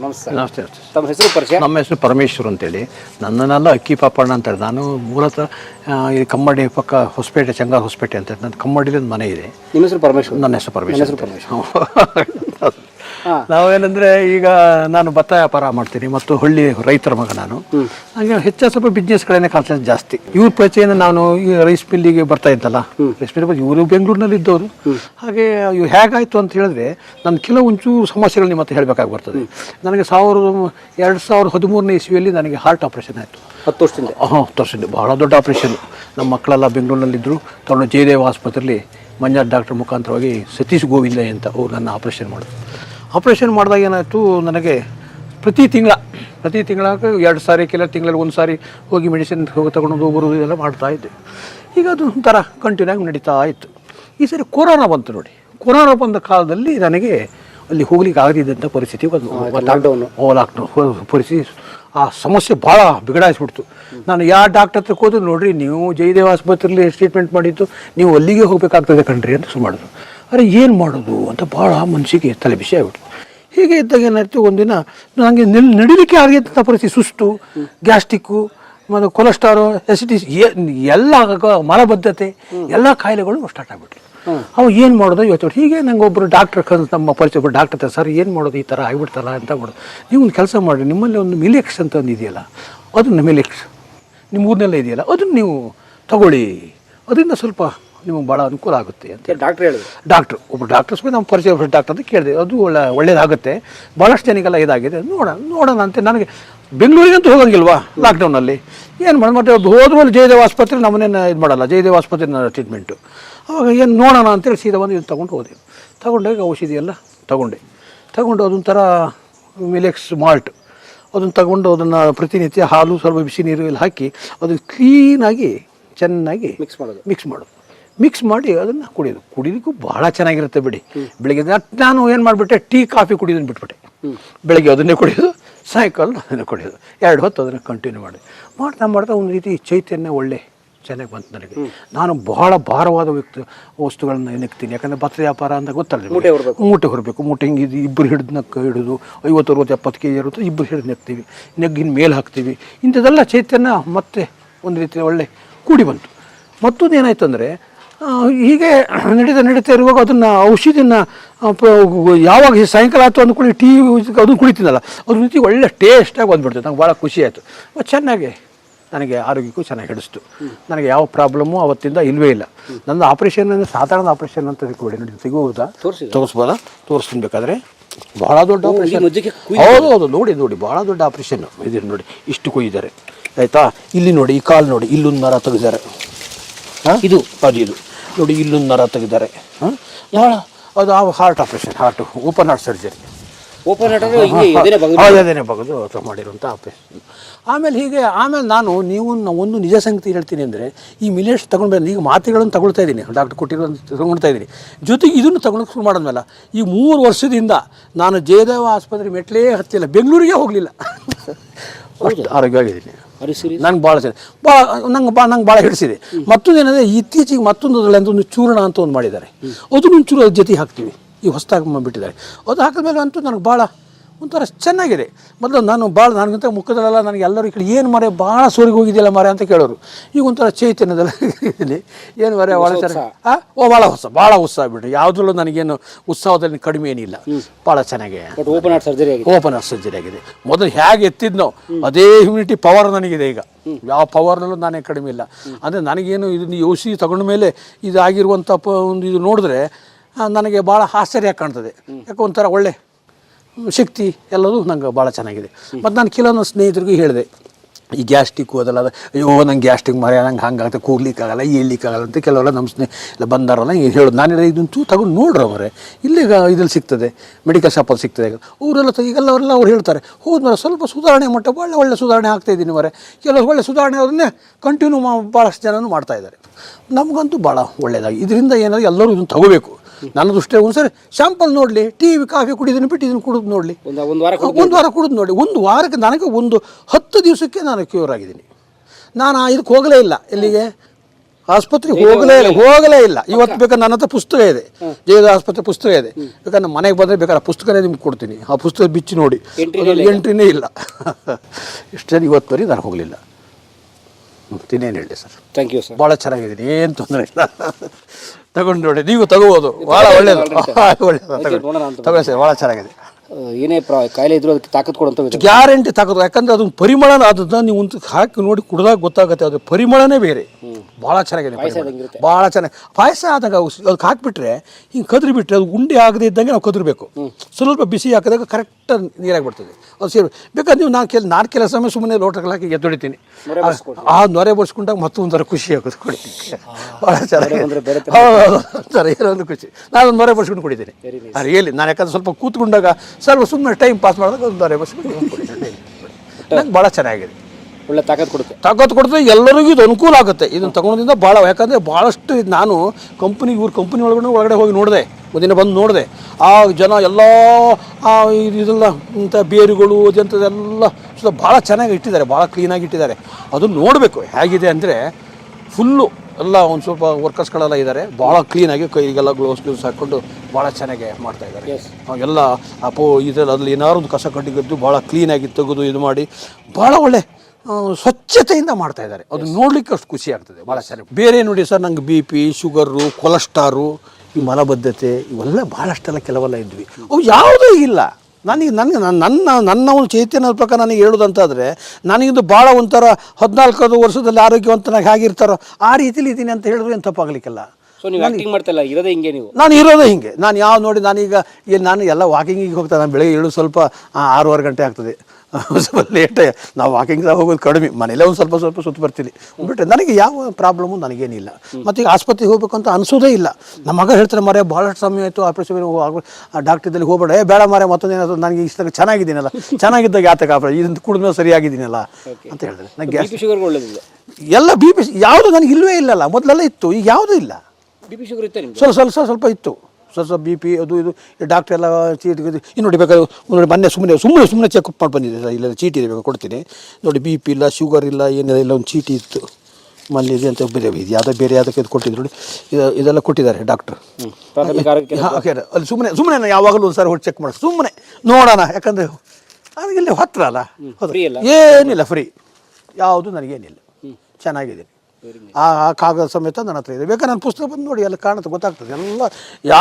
Sir ನಮಸ್ತೆ ನಮಸ್ತೆ. ನಮಸ್ತೆ ತಮ್ಮ ಹೆಸರು ಪರಿಚಯ? ನಮ್ಮ ಹೆಸರು ಪರಮೇಶ್ವರ್ ಅಂತೇಳಿ. ನನ್ನನ್ನೆಲ್ಲ ಅಕ್ಕಿ ಪಾಪಣ್ಣ ಅಂತೇಳಿ ನಾನು ಮೂಲತಃ ಈ ಕಮ್ಮಡಿ ಪಕ್ಕ ಹೊಸಪೇಟೆ ಚಂಗಾರ್ ಹೊಸಪೇಟೆ ಅಂತ. ನನ್ನ ಕಮ್ಮಡಿಲಿ ಒಂದು ಮನೆ ಇದೆ. ನಿಮ್ಮ ಹೆಸರು ಪರಮೇಶ್ವರ್? ನನ್ನ ಹೆಸರು ಪರಮೇಶ್ವರ್ ಹೆಸರು ಅಂತ. ನಾವೇನಂದ್ರೆ ಈಗ ನಾನು ಭತ್ತ ವ್ಯಾಪಾರ ಮಾಡ್ತೀನಿ ಮತ್ತು ಹಳ್ಳಿ ರೈತರ ಮಗ ನಾನು. ಹಾಗೆ ಹೆಚ್ಚು ಸ್ವಲ್ಪ ಬಿಸ್ನೆಸ್ ಕಡೆ ಕಾನ್ಸೆನ್ಸ್ ಜಾಸ್ತಿ. ಇವ್ರ ಪರಿಚಯನ ನಾನು ಈ ರೈಸ್ ಮಿಲ್ಲಿಗೆ ಬರ್ತಾ ಇದ್ದಲ್ಲ. ರೈಸ್ ಮಿಲ್ ಇವರು ಬೆಂಗಳೂರಿನಲ್ಲಿ ಇದ್ದವರು. ಹಾಗೆ ಇವು ಹೇಗಾಯ್ತು ಅಂತ ಹೇಳಿದ್ರೆ ನನ್ನ ಕೆಲವು ಒಂಚೂರು ಸಮಸ್ಯೆಗಳು ನಿಮ್ಮ ಹತ್ರ ಹೇಳಬೇಕಾಗಿ ಬರ್ತದೆ. ನನಗೆ ಸಾವಿರದ ಎರಡು ಸಾವಿರದ ಹದಿಮೂರನೇ ಇಸ್ವಿಯಲ್ಲಿ ನನಗೆ ಹಾರ್ಟ್ ಆಪರೇಷನ್ ಆಯಿತು. ಹತ್ತು ವರ್ಷದಿಂದ. ಹಾಂ ಹತ್ತು ವರ್ಷದಿಂದ. ಬಹಳ ದೊಡ್ಡ ಆಪರೇಷನ್ ನಮ್ಮ ಮಕ್ಕಳೆಲ್ಲ ಬೆಂಗಳೂರಿನಲ್ಲಿದ್ದರು ತಗೊಂಡು ಜಯದೇವ ಆಸ್ಪತ್ರೆಯಲ್ಲಿ ಮಂಜಾರ್ ಡಾಕ್ಟರ್ ಮುಖಾಂತರವಾಗಿ ಸತೀಶ್ ಗೋವಿಂದ ಅಂತ ಅವರು ನನ್ನ ಆಪ್ರೇಷನ್ ಮಾಡಿದ್ರು. ಆಪ್ರೇಷನ್ ಮಾಡಿದಾಗ ಏನಾಯಿತು ನನಗೆ ಪ್ರತಿ ತಿಂಗಳ ಪ್ರತಿ ತಿಂಗಳ ಎರಡು ಸಾರಿ ಕೆಲ ತಿಂಗಳಲ್ಲಿ ಒಂದು ಸಾರಿ ಹೋಗಿ ಮೆಡಿಸಿನ್ ಹೋಗಿ ತಗೊಂಡು ಬರೋದು ಇದೆಲ್ಲ ಮಾಡ್ತಾ ಇದ್ದೆ. ಈಗ ಅದು ಒಂಥರ ಕಂಟಿನ್ಯೂ ಆಗಿ ನಡೀತಾ ಇತ್ತು. ಈ ಸರಿ ಕೊರೋನಾ ಬಂತು ನೋಡಿ. ಕೊರೋನಾ ಬಂದ ಕಾಲದಲ್ಲಿ ನನಗೆ ಅಲ್ಲಿ ಹೋಗ್ಲಿಕ್ಕೆ ಆಗದಿದ್ದಂಥ ಪರಿಸ್ಥಿತಿ ಬಂದು ಲಾಕ್ಡೌನ್ ಓ ಲಾಕ್ಡೌನ್ ಪರಿಸ್ಥಿತಿ ಆ ಸಮಸ್ಯೆ ಭಾಳ ಬಿಗಡಾಯಿಸ್ಬಿಡ್ತು. ನಾನು ಯಾವ ಡಾಕ್ಟರ್ ಹತ್ರಕ್ಕೆ ಹೋದ್ರು ನೋಡ್ರಿ ನೀವು ಜಯದೇವ ಆಸ್ಪತ್ರೆಯಲ್ಲಿ ಟ್ರೀಟ್ಮೆಂಟ್ ಮಾಡಿದ್ದು ನೀವು ಅಲ್ಲಿಗೆ ಹೋಗಬೇಕಾಗ್ತದೆ ಕಣ್ರಿ ಅಂತ ಶುರು ಮಾಡಿದ್ರು ಅರೆ ಏನು ಮಾಡೋದು ಅಂತ ಭಾಳ ಮನಸ್ಸಿಗೆ ತಲೆ ಬಿಸಿ ಹೀಗೆ ಇದ್ದಾಗ ಏನಾಯ್ತು, ಒಂದಿನ ನನಗೆ ನಿಲ್ ನಡಿಲಿಕ್ಕೆ ಆಗಿದ್ದಂಥ ಪರಿಸ್ಥಿತಿ, ಸುಸ್ತು, ಗ್ಯಾಸ್ಟಿಕ್ಕು, ಮತ್ತು ಕೊಲೆಸ್ಟ್ರಾರು ಎಸಿಡಿಸ್ ಎಲ್ಲ ಮಲಬದ್ಧತೆ, ಎಲ್ಲ ಕಾಯಿಲೆಗಳು ಸ್ಟಾರ್ಟ್ ಆಗಿಬಿಟ್ರು ಅವು ಏನು ಮಾಡೋದು ಇವತ್ತು ಹೀಗೆ ನಂಗೆ ಒಬ್ಬರು ಡಾಕ್ಟರ್ ಕಂದು ನಮ್ಮ ಪರಿಚಯ ಒಬ್ಬರು ಡಾಕ್ಟರ್ ಸರ್, ಏನು ಮಾಡೋದು ಈ ಥರ ಆಗ್ಬಿಡ್ತಲ್ಲ ಅಂತ ಮಾಡೋದು. ನೀವು ಒಂದು ಕೆಲಸ ಮಾಡಿರಿ, ನಿಮ್ಮಲ್ಲಿ ಒಂದು ಮಿಲೆಕ್ಸ್ ಅಂತ ಒಂದು ಇದೆಯಲ್ಲ, ಅದನ್ನು ಮಿಲೆಕ್ಸ್ ನಿಮ್ಮ ಊರಿನಲ್ಲೇ ಇದೆಯಲ್ಲ, ಅದನ್ನು ನೀವು ತಗೊಳ್ಳಿ, ಅದರಿಂದ ಸ್ವಲ್ಪ ನಿಮಗೆ ಭಾಳ ಅನುಕೂಲ ಆಗುತ್ತೆ ಅಂತ ಡಾಕ್ಟರ್ ಹೇಳಿದ್ರು? ಡಾಕ್ಟ್ರು ಒಬ್ಬರು ಡಾಕ್ಟರ್ಸ್ ನಮ್ಮ ಪರಿಚಯ ಡಾಕ್ಟರ್ ಅಂತ ಕೇಳಿದೆ. ಅದು ಒಳ್ಳೆ ಒಳ್ಳೇದಾಗುತ್ತೆ. ಭಾಳಷ್ಟು ಜನಕ್ಕೆಲ್ಲ ಇದಾಗಿದೆ. ನೋಡೋಣ ನೋಡೋಣ ಅಂತ ನನಗೆ ಬೆಂಗಳೂರಿಗಂತೂ ಹೋಗಂಗಿಲ್ವಾ ಲಾಕ್ಡೌನಲ್ಲಿ ಏನು ಮಾಡಿ ಮತ್ತೆ ಹೋದ್ಮೇಲೆ ಜಯದೇವ ಆಸ್ಪತ್ರೆ ನಮ್ಮನ್ನೇನು ಇದು ಮಾಡಲ್ಲ ಜಯದೇವ ಆಸ್ಪತ್ರೆ ಟ್ರೀಟ್ಮೆಂಟು ಅವಾಗ ಏನು ನೋಡೋಣ ಅಂತೇಳಿ ಸೀದಾ ಬಂದು ಇದು ತೊಗೊಂಡು ಹೋದೆ. ತೊಗೊಂಡಾಗ ಔಷಧಿ ಎಲ್ಲ ತೊಗೊಂಡೆ. ತಗೊಂಡು ಅದೊಂಥರ ಮಿಲೆಕ್ಸ್ ಮಾಲ್ಟ್ ಅದನ್ನು ತಗೊಂಡು ಅದನ್ನು ಪ್ರತಿನಿತ್ಯ ಹಾಲು ಸ್ವಲ್ಪ ಬಿಸಿ ನೀರು ಎಲ್ಲ ಹಾಕಿ ಅದನ್ನು ಕ್ಲೀನಾಗಿ ಚೆನ್ನಾಗಿ ಮಿಕ್ಸ್ ಮಾಡೋದು. ಮಿಕ್ಸ್ ಮಾಡೋದು. ಮಿಕ್ಸ್ ಮಾಡಿ ಅದನ್ನು ಕುಡಿಯೋದು. ಕುಡಿಯೋದಕ್ಕೂ ಭಾಳ ಚೆನ್ನಾಗಿರುತ್ತೆ ಬಿಡಿ. ಬೆಳಗ್ಗೆ ನಾನು ಏನು ಮಾಡಿಬಿಟ್ಟೆ? ಟೀ ಕಾಫಿ ಕುಡಿಯೋದನ್ನು ಬಿಟ್ಬಿಟ್ಟೆ. ಬೆಳಗ್ಗೆ ಅದನ್ನೇ ಕುಡಿಯೋದು ಸಾಯಂಕಾಲ ಅದನ್ನು ಕುಡಿಯೋದು. ಎರಡು ಹೊತ್ತು ಅದನ್ನು ಕಂಟಿನ್ಯೂ ಮಾಡಿ ಮಾಡ್ತಾ ಮಾಡ್ತಾ ಒಂದು ರೀತಿ ಚೈತನ್ಯ ಒಳ್ಳೆ ಚೆನ್ನಾಗಿ ಬಂತು ನನಗೆ. ನಾನು ಬಹಳ ಭಾರವಾದ ವ್ಯಕ್ತಿ ವಸ್ತುಗಳನ್ನ ಎನಕ್ತೀನಿ ಯಾಕಂದರೆ ಭತ್ತ ವ್ಯಾಪಾರ ಅಂತ ಗೊತ್ತಲ್ಲ. ಮೂಟೆ ಹೊರ್ಬೇಕು. ಮೂಟೆ ಹಿಂಗೆ ಇದು ಇಬ್ಬರು ಹಿಡಿದು ನಕ್ಕ ಹಿಡಿದು ಐವತ್ತು ಅರವತ್ತು ಎಪ್ಪತ್ತು ಕೆ ಜಿ ಇರುತ್ತೆ ಇಬ್ಬರು ಹಿಡಿದು ನೆಕ್ತೀವಿ. ನೆಗ್ಗಿನ ಮೇಲೆ ಹಾಕ್ತೀವಿ. ಇಂಥದ್ದೆಲ್ಲ ಚೈತನ್ಯ ಮತ್ತೆ ಒಂದು ರೀತಿ ಒಳ್ಳೆ ಕೂಡಿ ಬಂತು. ಮತ್ತೊಂದು ಏನಾಯ್ತು ಅಂದರೆ ಹೀಗೆ ನಡೀತಾ ನಡೀತಾ ಇರುವಾಗ ಅದನ್ನು ಔಷಧಿನ ಯಾವಾಗ ಸಾಯಂಕಾಲ ಆಯ್ತು ಅಂದ್ಕೊಳ್ಳಿ ಟೀ ಅದನ್ನು ಕುಡಿತೀನಲ್ಲ ಅದ್ರ ರೀತಿ ಒಳ್ಳೆ ಟೇಸ್ಟಾಗಿ ಬಂದುಬಿಡ್ತು ನಂಗೆ ಭಾಳ ಖುಷಿ ಆಯಿತು. ಚೆನ್ನಾಗಿ ನನಗೆ ಆರೋಗ್ಯಕ್ಕೂ ಚೆನ್ನಾಗಿ ಹಿಡಿಸ್ತು ನನಗೆ ಯಾವ ಪ್ರಾಬ್ಲಮ್ಮು ಅವತ್ತಿಂದ ಇಲ್ಲವೇ ಇಲ್ಲ. ನನ್ನ ಆಪ್ರೇಷನ್ ಸಾಧಾರಣ ಆಪ್ರೇಷನ್ ಅಂತ ಕೊಡಿ ನೋಡಿ ಸಿಗುವುದಾ ತೋರಿಸಿ ತೋರಿಸ್ಬೋದಾ? ತೋರಿಸ್ತೀನಿ ಬೇಕಾದ್ರೆ. ಭಾಳ ದೊಡ್ಡ ಆಪ್ರೇಷನ್ ಹೌದು ಹೌದು ನೋಡಿ ನೋಡಿ ಭಾಳ ದೊಡ್ಡ ಆಪರೇಷನ್ ಇದೆ ನೋಡಿ ಇಷ್ಟು ಕೊಯ್ದಿದ್ದಾರೆ ಆಯಿತಾ? ಇಲ್ಲಿ ನೋಡಿ ಈ ಕಾಲು ನೋಡಿ ಇಲ್ಲೊಂದು ಮರ ತೆಗೆದಿದ್ದಾರೆ. ಹಾಂ? ಇದು. ಅದು ಇದು. ನೋಡಿ ಇಲ್ಲೊಂದು ನರ ತೆಗೆದಾರೆ. ಹಾಂ? ಅದು ಆ heart operation heart open heart surgery open ಅದೇನೆ ಬಗ್ದು ಅಥವಾ ಮಾಡಿರುವಂಥ ಆಪರೇಷನ್ ಆಮೇಲೆ ಹೀಗೆ ಆಮೇಲೆ ನಾನು ನೀವು ಒಂದು ನಿಜ ಸಂಗತಿ ಹೇಳ್ತೀನಿ ಅಂದರೆ ಈ ಮಿಲೇಟ್ಸ್ ತಗೊಂಡು ಬಂದು ಈಗ ಮಾತ್ರೆಗಳನ್ನು ತಗೊಳ್ತಾ ಇದ್ದೀನಿ ಡಾಕ್ಟರ್ ಕೊಟ್ಟಿರೋ ತಗೊಳ್ತಾ ಇದ್ದೀನಿ ಜೊತೆಗೆ ಇದನ್ನು ತಗೊಳಕ್ಕೆ ಶುರು ಮಾಡಿದ್ಮೇಲೆ ಈ ಮೂರು ವರ್ಷದಿಂದ ನಾನು ಜಯದೇವ ಆಸ್ಪತ್ರೆ ಮೆಟ್ಲೇ ಹತ್ತಿಲ್ಲ ಬೆಂಗಳೂರಿಗೆ ಹೋಗಲಿಲ್ಲ. ಅಷ್ಟು ಆರೋಗ್ಯವಾಗಿದ್ದೀನಿ. ನಂಗೆ ಭಾಳ ಚೆನ್ನಾಗಿ ಭಾಳ ನಂಗೆ ಬಾ ನಂಗೆ ಭಾಳ ಹಿಡಿಸಿದೆ. ಮತ್ತೊಂದು ಏನಂದರೆ ಇತ್ತೀಚೆಗೆ ಮತ್ತೊಂದು ಅದರಲ್ಲಿ ಒಂದು ಚೂರ್ಣ ಅಂತ ಒಂದು ಮಾಡಿದ್ದಾರೆ. ಅದನ್ನು ಒಂಚೂರು ಅದ್ರ ಜೊತೆ ಹಾಕ್ತೀವಿ. ಈ ಹೊಸ್ದಾಗಿ ಬಿಟ್ಟಿದ್ದಾರೆ ಅದು ಹಾಕಿದ್ಮೇಲೆ ಅಂತೂ ನನಗೆ ಭಾಳ ಒಂಥರ ಚೆನ್ನಾಗಿದೆ. ಮೊದಲು ನಾನು ಭಾಳ ನನಗಿಂತ ಮುಖದಲ್ಲೆಲ್ಲ ನನಗೆ ಎಲ್ಲರೂ ಈ ಕಡೆ ಏನು ಮರೆ ಭಾಳ ಸೋರಿಗೆ ಹೋಗಿದೆಯಲ್ಲ ಮರೆ ಅಂತ ಕೇಳೋರು. ಈಗ ಒಂಥರ ಚೈತನ್ಯದಲ್ಲ ಇಲ್ಲಿ ಏನು ಮರೆ ಭಾಳ ಚೆನ್ನಾಗಿ ಓ ಭಾಳ ಹೊಸ ಭಾಳ ಉತ್ಸಾಹ ಬಿಡ್ರಿ. ಯಾವುದ್ರಲ್ಲೂ ನನಗೇನು ಉತ್ಸಾಹದಲ್ಲಿ ಕಡಿಮೆ ಏನಿಲ್ಲ. ಭಾಳ ಚೆನ್ನಾಗಿ. ಓಪನ್ ಆರ್ಟ್ ಸರ್ಜರಿ ಆಗಿದೆ. ಓಪನ್ ಹಾರ್ಟ್ ಸರ್ಜರಿ ಆಗಿದೆ. ಮೊದಲು ಹೇಗೆ ಎತ್ತಿದ್ನೋ ಅದೇ ಇಮ್ಯುನಿಟಿ ಪವರ್ ನನಗಿದೆ ಈಗ. ಯಾವ ಪವರ್ನಲ್ಲೂ ನಾನೇ ಕಡಿಮೆ ಇಲ್ಲ. ಅಂದರೆ ನನಗೇನು ಇದನ್ನು ಔಷಧಿ ತಗೊಂಡ ಮೇಲೆ ಇದಾಗಿರುವಂಥ ಪ ಒಂದು ಇದು ನೋಡಿದ್ರೆ ನನಗೆ ಭಾಳ ಆಶ್ಚರ್ಯ ಕಾಣ್ತದೆ. ಯಾಕೆ ಒಂಥರ ಒಳ್ಳೆ ಶಕ್ತಿ ಎಲ್ಲದೂ ನಂಗೆ ಭಾಳ ಚೆನ್ನಾಗಿದೆ. ಮತ್ತು ನಾನು ಕೆಲವೊಂದು ಸ್ನೇಹಿತರಿಗೂ ಹೇಳಿದೆ, ಈ ಗ್ಯಾಸ್ಟಿಕ್ ಅದೆಲ್ಲ ಅದು, ಅಯ್ಯೋ, ನಂಗೆ ಗ್ಯಾಸ್ಟಿಕ್ ಮರ ನಂಗೆ ಹಂಗಾಗುತ್ತೆ ಕೂಗ್ಲಿಕ್ಕಾಗಲ್ಲ, ಏಳ್ಲಿಕ್ಕಾಗಲ್ಲ ಅಂತ ಕೆಲವೆಲ್ಲ ನಮ್ಮ ಸ್ನೇಹ, ಎಲ್ಲ ಬಂದಾರಲ್ಲ ಏನು ಹೇಳೋದು. ನಾನು ಇದನ್ನು ಇದನ್ನು ತಗೊಂಡು ನೋಡ್ರಿ ಅವರೇ, ಇಲ್ಲೇ ಇದ್ರಲ್ಲಿ ಸಿಗ್ತದೆ, ಮೆಡಿಕಲ್ ಶಾಪಲ್ಲಿ ಸಿಗ್ತದೆ ಅವರೆಲ್ಲ ತ- ಈಗೆಲ್ಲ ಅವರೆಲ್ಲ ಅವ್ರು ಹೇಳ್ತಾರೆ ಹೋದ್ಮೇಲೆ ಸ್ವಲ್ಪ ಸುಧಾರಣೆ ಮಟ್ಟ ಒಳ್ಳೆ ಒಳ್ಳೆ ಸುಧಾರಣೆ ಆಗ್ತಾ ಇದ್ದೀನಿ ಮರೆ ಕೆಲವು ಒಳ್ಳೆ ಸುಧಾರಣೆ ಅದನ್ನೇ ಕಂಟಿನ್ಯೂ ಮಾ ಭಾಳಷ್ಟು ಜನನೂ ಮಾಡ್ತಾ ಇದ್ದಾರೆ. ನಮಗಂತೂ ಭಾಳ ಒಳ್ಳೆಯದಾಗಿ ಇದರಿಂದ ಏನಾದರೂ ಎಲ್ಲರೂ ಇದನ್ನು ತಗೋಬೇಕು. ನನ್ನ ದೃಷ್ಟಿ ಒಂದ್ಸರಿ ಶಾಂಪಲ್ ನೋಡಲಿ ಟೀ ಕಾಫಿ ಕುಡಿದನ್ನು ಬಿಟ್ಟು ಇದನ್ನು ಕುಡಿದು ನೋಡಲಿ. ಒಂದು ಒಂದು ವಾರ ಒಂದು ವಾರ ಕುಡಿದು ನೋಡಿ ಒಂದು ವಾರಕ್ಕೆ ನನಗೆ ಒಂದು ಹತ್ತು ದಿವಸಕ್ಕೆ ನಾನು ಕ್ಯೂರ್ ಆಗಿದ್ದೀನಿ. ನಾನು ಆ ಇದಕ್ಕೆ ಹೋಗಲೇ ಇಲ್ಲ. ಎಲ್ಲಿಗೆ? ಆಸ್ಪತ್ರೆಗೆ ಹೋಗಲೇ ಇಲ್ಲ. ಹೋಗಲೇ ಇಲ್ಲ. ಇವತ್ತು ಬೇಕಾದ್ರೆ ನನ್ನ ಹತ್ರ ಪುಸ್ತಕ ಇದೆ. ಜಯದ ಆಸ್ಪತ್ರೆ ಪುಸ್ತಕ ಇದೆ. ಬೇಕಾದ್ರೆ ನಮ್ಮ ಮನೆಗೆ ಬಂದರೆ ಬೇಕಾದ್ರೆ ಆ ಪುಸ್ತಕನೇ ನಿಮ್ಗೆ ಕೊಡ್ತೀನಿ. ಆ ಪುಸ್ತಕ ಬಿಚ್ಚಿ ನೋಡಿ. ಎಂಟ್ರಿನೇ ಇಲ್ಲ ಇಷ್ಟೇ ಇವತ್ತುವರೆಗೆ ನಾನು ಹೋಗಲಿಲ್ಲ. ಇನ್ನೇನು ಹೇಳಿ ಸರ್? ಥ್ಯಾಂಕ್ ಯು ಸರ್ ಭಾಳ ಚೆನ್ನಾಗಿದ್ದೀನಿ ಏನು ತೊಂದರೆ ಇಲ್ಲ. ತಗೊಂಡು ನೋಡಿ ನೀವು ತಗೋಬೋದು. ಭಾಳ ಒಳ್ಳೇದು. ಒಳ್ಳೇದು. ತಗೊಳ್ಳಿ ತಗೊಳ್ಳಿ ಸರ್ ಭಾಳ ಚೆನ್ನಾಗಿದೆ. ಏನೇ ಪ್ರಾ ಕಾಯಿಲೆ ಇದ್ರೂ ಅದಕ್ಕೆ ತಾಕತ್ ಕೊಡೋಂಥ ಗ್ಯಾರಂಟಿ ತಾಕತ್ತು. ಯಾಕಂದ್ರೆ ಅದೊಂದು ಪರಿಮಳನ ಅದನ್ನ ನೀವು ಒಂದು ಹಾಕಿ ನೋಡಿ ಕುಡ್ದಾಗ ಗೊತ್ತಾಗುತ್ತೆ ಅದು ಪರಿಮಳನೇ ಬೇರೆ. ಭಾಳ ಚೆನ್ನಾಗಿದೆ. ಭಾಳ ಚೆನ್ನಾಗಿ. ಪಾಯಸ ಆದಾಗ ಅದಕ್ಕೆ ಹಾಕಿಬಿಟ್ರೆ ಹಿಂಗೆ ಕದ್ರಿ ಬಿಟ್ಟರೆ ಅದು ಉಂಡೆ ಆಗದೆ ಇದ್ದಂಗೆ ನಾವು ಕದ್ರಬೇಕು. ಸ್ವಲ್ಪ ಬಿಸಿ ಹಾಕಿದಾಗ ಕರೆಕ್ಟ್ ನೀರಾಗಿ ಬಿಡ್ತದೆ ಅದು ಸೇರಿ ಬೇಕಾದ್ರೆ ನೀವು ನಾನು ಕೆಲ ನಾಲ್ಕು ಕೆಲಸ ಸಮಯ ಸುಮ್ಮನೆ ಲೋಟಗಳು ಹಾಕಿ ಎದ್ದೊಡಿತೀನಿ. ಆ ನೊರೆ ಬರ್ಸ್ಕೊಂಡಾಗ ಮತ್ತೊಂಥರ ಖುಷಿ ಆಗೋದು ಕೊಡ್ತೀನಿ ಭಾಳ ಚೆನ್ನಾಗಿ. ಹೌದು ಏನೋ ಒಂದು ಖುಷಿ. ನಾನು ನೊರೆ ಬರ್ಸ್ಕೊಂಡು ಕುಡಿತೀನಿ. ರಿಯಲಿ ನಾನು. ಯಾಕಂದ್ರೆ ಸ್ವಲ್ಪ ಕೂತ್ಕೊಂಡಾಗ ಸ್ವಲ್ಪ ಸುಮ್ಮನೆ ಟೈಮ್ ಪಾಸ್ ಮಾಡಿದಾಗ ಒಂದು ನೊರೆ ಬರ್ಸ್ಕೊಂಡು ಕುಡಿತೀನಿ. ನಂಗೆ ಭಾಳ ಚೆನ್ನಾಗಿದೆ. ಒಳ್ಳೆ ತಾಕತ್ತು ಕೊಡುತ್ತೆ. ತಾಕತ್ತು ಕೊಡುತ್ತೆ ಎಲ್ಲರಿಗೂ ಇದು ಅನುಕೂಲ ಆಗುತ್ತೆ. ಇದನ್ನು ತಗೊಳೋದ್ರಿಂದ ಭಾಳ ಯಾಕಂದರೆ ಭಾಳಷ್ಟು ಇದು ನಾನು ಕಂಪ್ನಿ ಇವ್ರ ಕಂಪ್ನಿ ಒಳಗಡೆ ಒಳಗಡೆ ಹೋಗಿ ನೋಡಿದೆ. ಒಂದಿನ ಬಂದು ನೋಡಿದೆ. ಆ ಜನ ಎಲ್ಲ ಇದೆಲ್ಲ ಇಂಥ ಬೇರುಗಳು ಅದಂಥದ್ದೆಲ್ಲ ಸ್ವಲ್ಪ ಭಾಳ ಚೆನ್ನಾಗಿ ಇಟ್ಟಿದ್ದಾರೆ ಭಾಳ ಕ್ಲೀನಾಗಿ ಇಟ್ಟಿದ್ದಾರೆ. ಅದನ್ನು ನೋಡಬೇಕು ಹೇಗಿದೆ ಅಂದರೆ ಫುಲ್ಲು ಎಲ್ಲ ಒಂದು ಸ್ವಲ್ಪ ವರ್ಕರ್ಸ್ಗಳೆಲ್ಲ ಇದ್ದಾರೆ. ಭಾಳ ಕ್ಲೀನಾಗಿ ಕೈಗೆಲ್ಲ ಗ್ಲೋಸ್ ಗ್ಲೌಸ್ ಹಾಕ್ಕೊಂಡು ಭಾಳ ಚೆನ್ನಾಗಿ ಮಾಡ್ತಾ ಇದ್ದಾರೆ. Yes. ಎಲ್ಲ ಅಪೋ ಇದರಲ್ಲಿ ಅದ್ರಲ್ಲಿ ಏನಾದ್ರು ಒಂದು ಕಸ ಕಡ್ಡಿಗದ್ದು ಭಾಳ ಕ್ಲೀನಾಗಿ ತೆಗೆದು ಇದು ಮಾಡಿ ಭಾಳ ಒಳ್ಳೆ ಸ್ವಚ್ಛತೆಯಿಂದ ಮಾಡ್ತಾ ಇದ್ದಾರೆ. ಅದು ನೋಡ್ಲಿಕ್ಕೆ ಅಷ್ಟು ಖುಷಿ ಆಗ್ತದೆ. ಭಾಳ ಸರಿ ಬೇರೆ ನೋಡಿ ಸರ್ ನಂಗೆ ಬಿ ಪಿ ಶುಗರು ಕೊಲೆಸ್ಟಾರು ಈ ಮಲಬದ್ಧತೆ ಇವೆಲ್ಲ ಭಾಳಷ್ಟೆಲ್ಲ ಕೆಲವೆಲ್ಲ ಇದ್ವಿ. ಅವು ಯಾವುದೂ ಇಲ್ಲ. ನನಗೆ ನನಗೆ ನನ್ನ ನನ್ನ ನನ್ನ ಒಂದು ಚೈತನ್ಯದ ಪ್ರಕಾರ ನನಗೆ ಹೇಳೋದಂತಾದರೆ ನನಗಿಂದು ಭಾಳ ಒಂಥರ ಹದಿನಾಲ್ಕು ವರ್ಷದಲ್ಲಿ ಆರೋಗ್ಯವಂತನಾಗಿ ಹೇಗಿರ್ತಾರೋ ಆ ರೀತಿಲಿ ಇದ್ದೀನಿ ಅಂತ ಹೇಳಿದ್ರು ಏನು ತಪ್ಪಾಗಲಿಕ್ಕಿಲ್ಲ. ಸೊ ನೀವು ಆಕ್ಟಿಂಗ್ ಮಾಡ್ತಾ ಇಲ್ಲ ಇರೋದೇ ಹಿಂಗೆ ನೀವು? ನಾನು ಇರೋದೇ ಹಿಂಗೆ. ನಾನು ಯಾವ ನೋಡಿ ನಾನೀಗ ಏನು ನಾನು ಎಲ್ಲ ವಾಕಿಂಗಿಗೆ ಹೋಗ್ತಾ ನಾನು ಬೆಳಗ್ಗೆ ಏಳು ಸ್ವಲ್ಪ ಆರೂವರೆ ಗಂಟೆ ಆಗ್ತದೆ. ಸ್ವಲ್ಪ ಲೇಟೇ ನಾವು ವಾಕಿಂಗ್ ಹೋಗೋದು ಕಡಿಮೆ. ಮನೇಲೆ ಒಂದು ಸ್ವಲ್ಪ ಸ್ವಲ್ಪ ಸುತ್ತ ಬರ್ತೀನಿ ಬಿಟ್ಟರೆ ನನಗೆ ಯಾವ ಪ್ರಾಬ್ಲಮು ನನಗೇನಿಲ್ಲ. ಮತ್ತು ಈಗ ಆಸ್ಪತ್ರೆಗೆ ಹೋಗ್ಬೇಕು ಅಂತ ಅನಿಸೋದೇ ಇಲ್ಲ. ನಮ್ಮ ಮಗ ಹೇಳ್ತಾರೆ ಮರೆ ಭಾಳಷ್ಟು ಸಮಯ ಆಯಿತು ಆಪರೇಷನ್ ಡಾಕ್ಟರ್ದಲ್ಲಿ ಹೋಗ್ಬೇಡ. ಏ ಬೇಡ ಮರೆ ಮತ್ತೊಂದು ಏನಾದ್ರು ನನಗೆ ಇಷ್ಟ ಚೆನ್ನಾಗಿದ್ದೀನಲ್ಲ. ಚೆನ್ನಾಗಿದ್ದಾಗ ಯಾತಕ್ಕೆ ಆಪರೇಷನ್ ಇದನ್ನು ಕುಡಿದ್ಮೇಲೆ ಸರಿಯಾಗಿದ್ದೀನಲ್ಲ. ಅಂತ ಹೇಳಿದ್ರೆ. ನನಗೆ ಗ್ಯಾಸ್ ಶುಗರ್ ಒಳ್ಳೇದಿಲ್ಲ. ಎಲ್ಲ ಬಿ ಪಿ ಯಾವುದು ನನಗೆ ಇಲ್ಲವೇ ಇಲ್ಲಲ್ಲ. ಮೊದಲೆಲ್ಲ ಇತ್ತು. ಈಗ ಯಾವುದೂ ಇಲ್ಲ. ಬಿ ಪಿ ಶುಗರ್ ಇತ್ತೆ ಸ್ವಲ್ಪ ಸ್ವಲ್ಪ ಸ್ವಲ್ಪ ಇತ್ತು. ಸ್ವಲ್ಪ ಸ್ವಲ್ಪ ಬಿ ಪಿ ಅದು ಇದು ಡಾಕ್ಟರ್ ಎಲ್ಲ ಚೀಟಿ ಇನ್ನು ನೋಡಿ ಬೇಕಾದ್ರೆ ನೋಡಿ ಮೊನ್ನೆ ಸುಮ್ಮನೆ ಸುಮ್ಮನೆ ಸುಮ್ಮನೆ ಚೆಕಪ್ ಮಾಡಿ ಬಂದಿದೆ ಸರ್. ಇಲ್ಲ ಚೀಟಿ ಇದೆ ಬೇಕಾದ್ರೆ ಕೊಡ್ತೀನಿ. ನೋಡಿ ಬಿ ಪಿ ಇಲ್ಲ ಶುಗರ್ ಇಲ್ಲ ಏನಿಲ್ಲ ಇಲ್ಲ ಒಂದು ಚೀಟಿ ಇತ್ತು. ಮಲ್ಲಿ ಇದೆ ಅಂತ ಬೇರೆ ಇದು ಯಾವುದೋ ಬೇರೆ ಯಾವುದಕ್ಕೆ ಇದು ಕೊಟ್ಟಿದ್ರು ನೋಡಿ. ಇದು ಇದೆಲ್ಲ ಕೊಟ್ಟಿದ್ದಾರೆ ಡಾಕ್ಟ್ರ್ ಹಾಂ ಓಕೆ ಅಲ್ಲಿ ಸುಮ್ಮನೆ ಸುಮ್ಮನೆ ಯಾವಾಗಲೂ ಒಂದು ಸಾರಿ ಹೊಟ್ಟು ಚೆಕ್ ಮಾಡಿ ಸುಮ್ಮನೆ ನೋಡೋಣ ಯಾಕಂದರೆ ನನಗೆ ಇಲ್ಲಿ ಹತ್ತಿರ ಅಲ್ಲ? ಏನಿಲ್ಲ ಫ್ರೀ ಯಾವುದು ನನಗೇನಿಲ್ಲ ಚೆನ್ನಾಗಿದೆ. ಆ ಕಾಗದ ಸಮೇತ ನನ್ನ ಹತ್ರ ಇದೆ. ಬೇಕಾದ್ರೆ ನನ್ನ ಪುಸ್ತಕ ಬಂದು ನೋಡಿ ಎಲ್ಲ ಕಾಣುತ್ತೆ ಗೊತ್ತಾಗ್ತದೆ. ಎಲ್ಲ